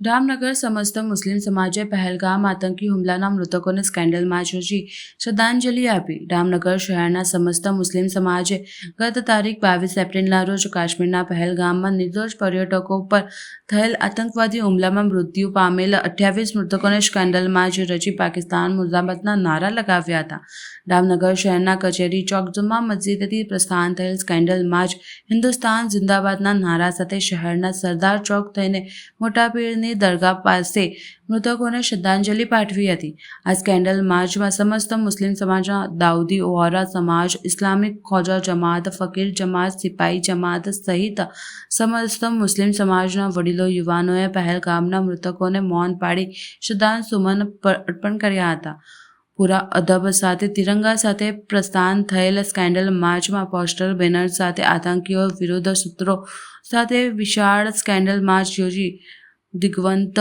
જામનગર સમસ્ત મુસ્લિમ સમાજે પહેલગામ આતંકી હુમલાના મૃતકોને સ્કેન્ડલમાં યોજી શ્રદ્ધાંજલિ આપી. ધામનગર શહેરના સમસ્ત મુસ્લિમ સમાજે ગત તારીખ બાવીસ એપ્રિલના રોજ કાશ્મીરના પહેલગામમાં નિર્દોષ પર્યટકો પર થયેલ આતંકવાદી હુમલામાં મૃત્યુ પામેલ અઠ્યાવીસ મૃતકોને સ્કેન્ડલમાં રચી પાકિસ્તાન મુર્દાબાદના નારા લગાવ્યા હતા. ડામનગર શહેરના કચેરી ચોક જુમ્મા મસ્જિદથી પ્રસ્થાન થયેલ સ્કેન્ડલ જ હિન્દુસ્તાન જિંદાબાદના નારા સાથે શહેરના સરદાર ચોક થઈને મોટા પીરની દરગાહ પાસે મૃતકોને શ્રદ્ધાંજલિ પાઠવી હતી. આ સ્કેન્ડલ માર્ચમાં સમસ્ત મુસ્લિમ સમાજના દાઉદી, ઓહરા સમાજ, ઇસ્લામિક ખોજા જમાત, ફકીર જમાત સિપાઈ જમાત સહિત સમસ્ત મુસ્લિમ સમાજના વડીલો, યુવાનોએ પહેલગામના મૃતકોને મૌન પાડી શ્રદ્ધાંજલિ અર્પણ કર્યા હતા. પૂરા અદબ સાથે, તિરંગા સાથે પ્રસ્થાન થયેલ સ્કેન્ડલ માર્ચમાં પોસ્ટર, બેનર સાથે આતંકીઓ વિરોધ સૂત્રો સાથે વિશાળ સ્કેન્ડલ માર્ચ યોજી દિગ્વંત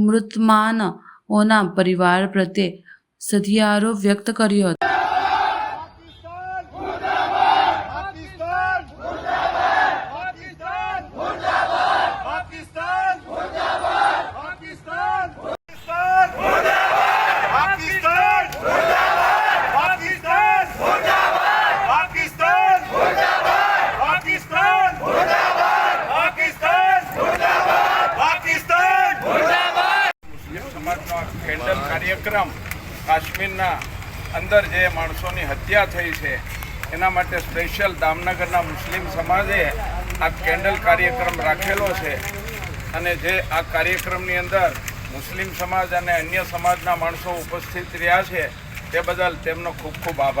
મૃતમાનઓના પરિવાર પ્રત્યે સધિયારો વ્યક્ત કર્યો હતો. કેન્ડલ કાર્યક્રમ કાશ્મીરના અંદર જે માણસોની હત્યા થઈ છે, એના માટે સ્પેશિયલ દામનગરના મુસ્લિમ સમાજે આ કેન્ડલ કાર્યક્રમ રાખેલો છે. અને જે આ કાર્યક્રમની અંદર મુસ્લિમ સમાજ અને અન્ય સમાજના માણસો ઉપસ્થિત રહ્યા છે, તે બદલ તેમનો ખૂબ ખૂબ આભાર.